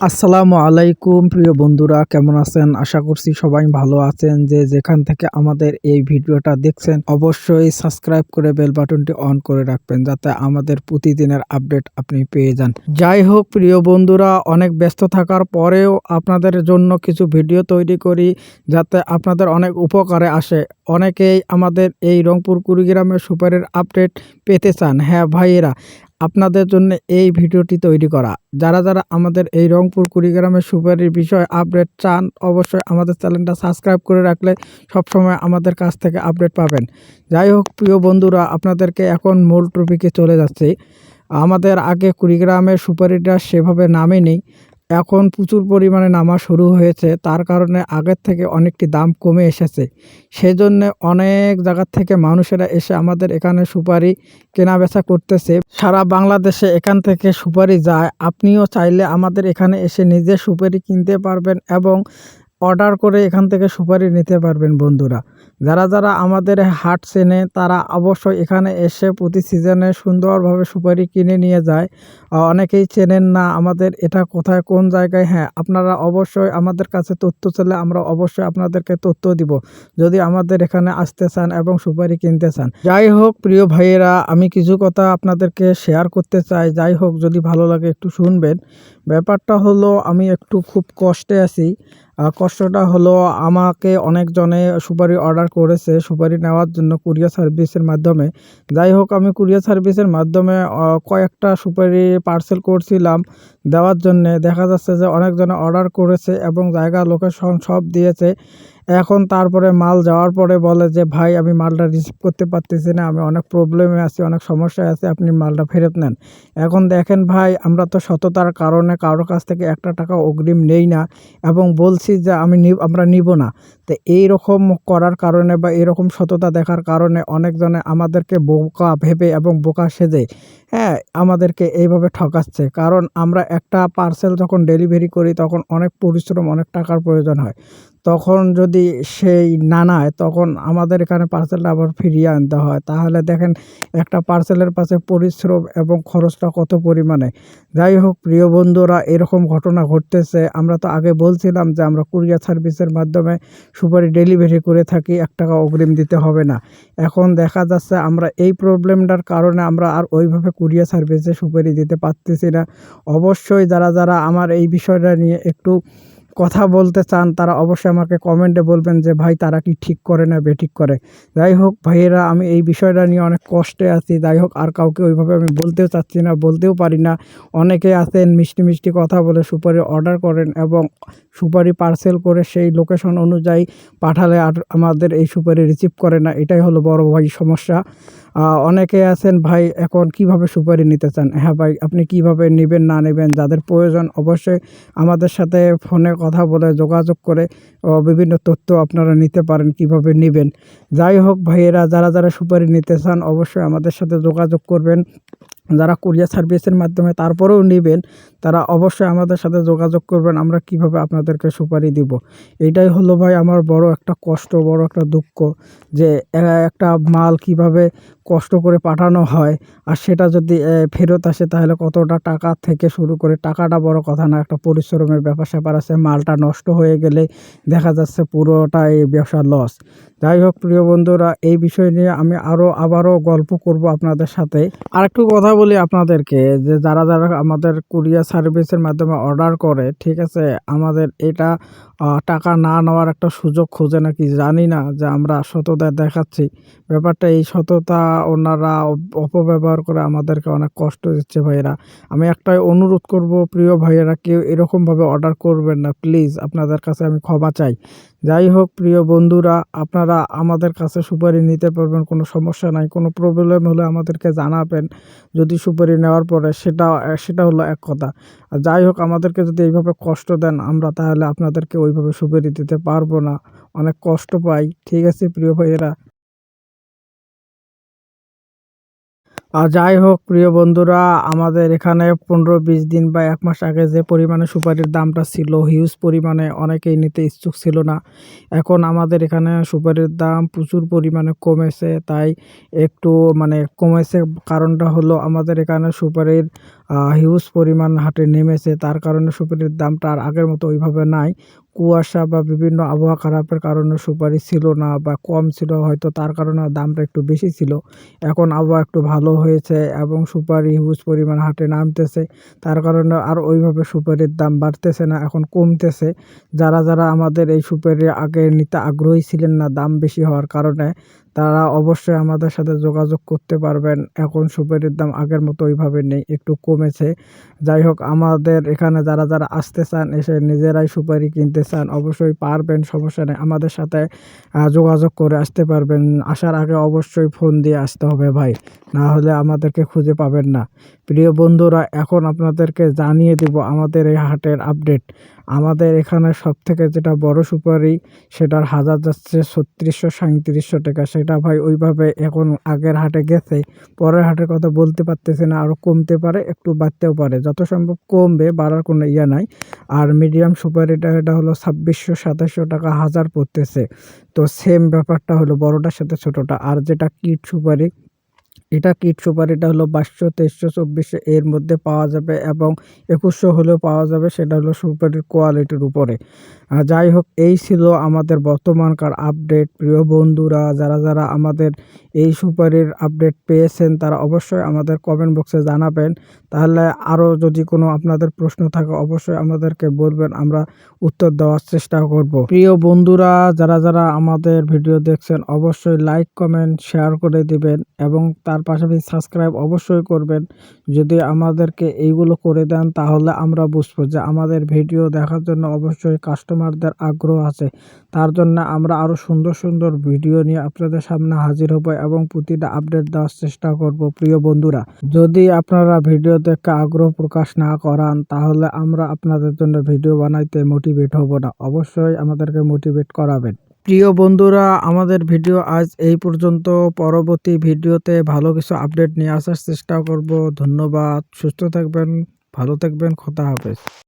আসসালামু আলাইকুম, প্রিয় বন্ধুরা, কেমন আছেন? আশা করছি সবাই ভালো আছেন। যে যেখান থেকে আমাদের এই ভিডিওটা দেখছেন, অবশ্যই সাবস্ক্রাইব করে বেল বাটনটি অন করে রাখবেন, যাতে আমাদের প্রতিদিনের আপডেট আপনি পেয়ে যান। যাই হোক, প্রিয় বন্ধুরা, অনেক ব্যস্ত থাকার পরেও আপনাদের জন্য কিছু ভিডিও তৈরি করি, যাতে আপনাদের অনেক উপকারে আসে। অনেকেই আমাদের এই রংপুর কুড়িগ্রামের সুপারের আপডেট পেতে চান। হ্যাঁ ভাইয়েরা আপনাদের জন্য এই ভিডিওটি তৈরি করা। যারা যারা আমাদের এই রংপুর কুড়িগ্রামের সুপারির বিষয়ে আপডেট চান, অবশ্যই আমাদের চ্যানেলটা সাবস্ক্রাইব করে রাখলে সবসময় আমাদের কাছ থেকে আপডেট পাবেন। যাই হোক, প্রিয় বন্ধুরা, আপনাদেরকে এখন মূল টপিকে চলে যাচ্ছি। আমাদের আগে কুড়িগ্রামের সুপারিটা সেভাবে নামেনি। এখন প্রচুর পরিমাণে নামা শুরু হয়েছে। তার কারণে আগের থেকে অনেকটি দাম কমে এসেছে। সেই সেজন্য অনেক জায়গার থেকে মানুষেরা এসে আমাদের এখানে সুপারি কেনা বেচা করতেছে। সারা বাংলাদেশে এখান থেকে সুপারি যায়। আপনিও চাইলে আমাদের এখানে এসে নিজে সুপারি কিনতে পারবেন এবং অর্ডার করে এখান থেকে সুপারি নিতে পারবেন বন্ধুরা। যারা যারা আমাদের হাট চেনে, তারা অবশ্যই এখানে এসে প্রতি সিজনে সুন্দরভাবে সুপারি কিনে নিয়ে যায়। অনেকেই চেনেন না আমাদের এটা কোথায়, কোন জায়গায়। হ্যাঁ আপনারা অবশ্যই আমাদের কাছে তথ্য চলে আমরা অবশ্যই আপনাদেরকে তথ্য দিব। যদি আমাদের এখানে আসতে চান এবং সুপারি কিনতে চান। যাই হোক, প্রিয় ভাইয়েরা, আমি কিছু কথা আপনাদেরকে শেয়ার করতে চাই। যাই হোক, যদি ভালো লাগে একটু শুনবেন। ব্যাপারটা হলো, আমি একটু খুব কষ্টে আছি। কষ্টটা হলো, আমাকে অনেকজনে সুপারি অর্ডার করেছে সুপারি নেওয়ার জন্য কুরিয়ার সার্ভিসের মাধ্যমে। যাই হোক, আমি কুরিয়ার সার্ভিসের মাধ্যমে কয়েকটা সুপারি পার্সেল করছিলাম দেওয়ার জন্যে। দেখা যাচ্ছে যে অনেকজনে অর্ডার করেছে এবং জায়গা, লোকেশন সব দিয়েছে। এখন তারপরে মাল যাওয়ার পরে বলে যে, ভাই, আমি মালটা রিসিভ করতে পারতেছি না, আমি অনেক প্রবলেমে আছি, অনেক সমস্যায় আছি, আপনি মালটা ফেরত নেন। এখন দেখেন, ভাই, আমরা তো সততার কারণে কারোর কাছ থেকে একটা টাকা অগ্রিম নেই না এবং বলছি যে, আমি আমরা নিব না। তো এই রকম করার কারণে বা এরকম সততা দেখার কারণে অনেকজনে আমাদেরকে বোকা ভেবে এবং বোকা সেজে হ্যাঁ আমাদেরকে এইভাবে ঠকাচ্ছে। কারণ আমরা একটা পার্সেল যখন ডেলিভারি করি, তখন অনেক পরিশ্রম, অনেক টাকার প্রয়োজন হয়। তখন যদি সেই না নেয় তখন আমাদের এখানে পার্সেলটা আবার ফিরিয়ে আনতে হয়। তাহলে দেখেন, একটা পার্সেলের পাশে পরিশ্রম এবং খরচটা কত পরিমাণে। যাই হোক, প্রিয় বন্ধুরা, এরকম ঘটনা ঘটতেছে। আমরা তো আগে বলছিলাম যে, আমরা কুরিয়ার সার্ভিসের মাধ্যমে সুপারি ডেলিভারি করে থাকি, এক টাকা অগ্রিম দিতে হবে না। এখন দেখা যাচ্ছে, আমরা এই প্রবলেমটার কারণে আমরা আর ওইভাবে কুরিয়ার সার্ভিসে সুপারি দিতে পারতেছি না। অবশ্যই যারা যারা আমার এই বিষয়টা নিয়ে একটু কথা বলতে চান, তারা অবশ্যই আমাকে কমেন্টে বলবেন যে, ভাই, তারা কি ঠিক করে না বেঠিক করে? যাই হোক, ভাইয়েরা, আমি এই বিষয়টা নিয়ে অনেক কষ্টে আছি। যাই হোক, আর কাউকে ওইভাবে আমি বলতেও চাচ্ছি না, বলতেও পারি না। অনেকে আছেন, মিষ্টি মিষ্টি কথা বলে সুপারি অর্ডার করেন এবং সুপারি পার্সেল করে সেই লোকেশন অনুযায়ী পাঠালে আর আমাদের এই সুপারি রিসিভ করে না। এটাই হলো বড় ভাই সমস্যা। অনেকে আছেন, ভাই, এখন কীভাবে সুপারি নিতে চান? হ্যাঁ ভাই, আপনি কীভাবে নেবেন, না নেবেন, যাদের প্রয়োজন, অবশ্যই আমাদের সাথে ফোনে কথা বলে যোগাযোগ করে বিভিন্ন তথ্য আপনারা নিতে পারেন কীভাবে নেবেন। যাই হোক, ভাইয়েরা, যারা যারা সুপারি নিতে চান, অবশ্যই আমাদের সাথে যোগাযোগ করবেন। যারা কুরিয়ার সার্ভিসের মাধ্যমে তারপরেও নেবেন, তারা অবশ্যই আমাদের সাথে যোগাযোগ করবেন, আমরা কীভাবে আপনাদেরকে সুপারি দিব। এটাই হলো ভাই আমার বড় একটা কষ্ট, বড় একটা দুঃখ যে একটা মাল কীভাবে কষ্ট করে পাঠানো হয় আর সেটা যদি ফেরত আসে তাহলে কতটা টাকা থেকে শুরু করে, টাকাটা বড় কথা না, একটা পরিশ্রমের ব্যাপার স্যাপার আছে, মালটা নষ্ট হয়ে গেলে দেখা যাচ্ছে পুরোটাই ব্যবসা লস যাই হোক, প্রিয় বন্ধুরা, এই বিষয় নিয়ে আমি আরও আবারও গল্প করব আপনাদের সাথে। আর একটু কথা বলি আপনাদেরকে, যে যারা যারা আমাদের কুরিয়ার সার্ভিসের মাধ্যমে অর্ডার করে, ঠিক আছে, আমাদের এটা টাকা না নেওয়ার একটা সুযোগ খোঁজে নাকি জানি না, যে আমরা সততা দেখাচ্ছি। ব্যাপারটা এই সততা ওনারা অপব্যবহার করে আমাদেরকে অনেক কষ্ট দিচ্ছে ভাইয়েরা। আমি একটাই অনুরোধ করব, প্রিয় ভাইয়েরা, কেউ এরকমভাবে অর্ডার করবেন না, প্লিজ, আপনাদের কাছে আমি ক্ষমা চাই। যাই হোক, প্রিয় বন্ধুরা, আপনারা আমাদের কাছে সুপারি নিতে পারবেন, কোনো সমস্যা নাই। কোনো প্রবলেম হলে আমাদেরকে জানাবেন, যদি সুপারি নেওয়ার পরে সেটা সেটা হলো এক কথা। আর যাই হোক, আমাদেরকে যদি এইভাবে কষ্ট দেন, আমরা তাহলে আপনাদেরকে ওইভাবে সুপারি দিতে পারব না। অনেক কষ্ট পাই, ঠিক আছে, প্রিয় ভাইয়েরা? আর যাই হোক, প্রিয় বন্ধুরা, আমাদের এখানে পনেরো বিশ দিন বা এক মাস আগে যে পরিমাণে সুপারির দামটা ছিল হিউজ পরিমাণে অনেকেই নিতে ইচ্ছুক ছিল না। এখন আমাদের এখানে সুপারির দাম প্রচুর পরিমাণে কমেছে, তাই একটু মানে কমেছে। কারণটা হলো আমাদের এখানে সুপারির হিউজ পরিমাণ হাটে নেমেছে। তার কারণে সুপারির দামটা আর আগের মতো ওইভাবে নাই। কুয়াশা বা বিভিন্ন আবহাওয়া খারাপের কারণে সুপারি ছিল না বা কম ছিল, হয়তো তার কারণে দামটা একটু বেশি ছিল। এখন আবহাওয়া একটু ভালো হয়েছে এবং সুপারি হিউজ পরিমাণ হাটে নামতেছে। তার কারণে আর ওইভাবে সুপারির দাম বাড়তেছে না, এখন কমতেছে। যারা যারা আমাদের এই সুপারি আগে নিতে আগ্রহী ছিলেন না, দাম বেশি হওয়ার কারণে তারা অবশ্যই আমাদের সাথে যোগাযোগ করতে পারবেন। এখন সুপারির দাম আগের মতো ওইভাবে নেই, একটু কমেছে। যাই হোক, আমাদের এখানে যারা যারা আসতে চান, এসে নিজেরাই সুপারি কিনতে চান, অবশ্যই পারবেন, সমস্যা নেই। আমাদের সাথে যোগাযোগ করে আসতে পারবেন। আসার আগে অবশ্যই ফোন দিয়ে আসতে হবে ভাই, না হলে আমাদেরকে খুঁজে পাবেন না। প্রিয় বন্ধুরা, এখন আপনাদেরকে জানিয়ে দেব আমাদের এই হাটের আপডেট। আমাদের এখানে সব থেকে যেটা বড় সুপারি, সেটার হাজার যাচ্ছে ছত্রিশশো সাঁত্রিশশো টাকা। সেটা ভাই ওইভাবে এখন আগের হাটে গেছে। পরের হাটের কথা বলতে পারতেছে না আরও কমতে পারে, একটু বাড়তেও পারে। যত সম্ভব কমবে, বাড়ার কোনো ইয়া নাই। আর মিডিয়াম সুপারিটা এটা হলো ছাব্বিশশো, সাতাশশো টাকা হাজার পড়তেছে। তো সেম ব্যাপারটা হলো বড়টার সাথে ছোটোটা। আর যেটা কিট সুপারি এটা কিট সুপার, এটা হলো বাইশশো, তেইশশো, চব্বিশশো এর মধ্যে পাওয়া যাবে এবং একুশশো হলেও পাওয়া যাবে, সেটা হলো সুপারির কোয়ালিটির উপরে। যাই হোক, এই ছিল আমাদের বর্তমানকার আপডেট। প্রিয় বন্ধুরা, যারা যারা আমাদের এই সুপারির আপডেট পেয়েছেন, তারা অবশ্যই আমাদের কমেন্ট বক্সে জানাবেন। তাহলে আরও যদি কোনো আপনাদের প্রশ্ন থাকে, অবশ্যই আমাদেরকে বলবেন, আমরা উত্তর দেওয়ার চেষ্টা করব। প্রিয় বন্ধুরা, যারা যারা আমাদের ভিডিও দেখছেন, অবশ্যই লাইক কমেন্ট শেয়ার করে দিবেন এবং তার পাশাপাশি সাবস্ক্রাইব অবশ্যই করবেন। যদি আমাদেরকে এইগুলো করে দেন, তাহলে আমরা বুঝব যে আমাদের ভিডিও দেখার জন্য অবশ্যই কাস্টমারদের আগ্রহ আছে। তার জন্য আমরা আরও সুন্দর সুন্দর ভিডিও নিয়ে আপনাদের সামনে হাজির হব এবং প্রতিটা আপডেট দেওয়ার চেষ্টা করব, প্রিয় বন্ধুরা। যদি আপনারা ভিডিও দেখে আগ্রহ প্রকাশ না করান, তাহলে আমরা আপনাদের জন্য ভিডিও বানাইতে মোটিভেট হব না। অবশ্যই আমাদেরকে মোটিভেট করাবেন। প্রিয় বন্ধুরা, আমাদের ভিডিও আজ এই পর্যন্ত। পরবর্তী ভিডিওতে ভালো কিছু আপডেট নিয়ে আসার চেষ্টা করব। ধন্যবাদ, সুস্থ থাকবেন, ভালো থাকবেন, খোদা হাফেজ।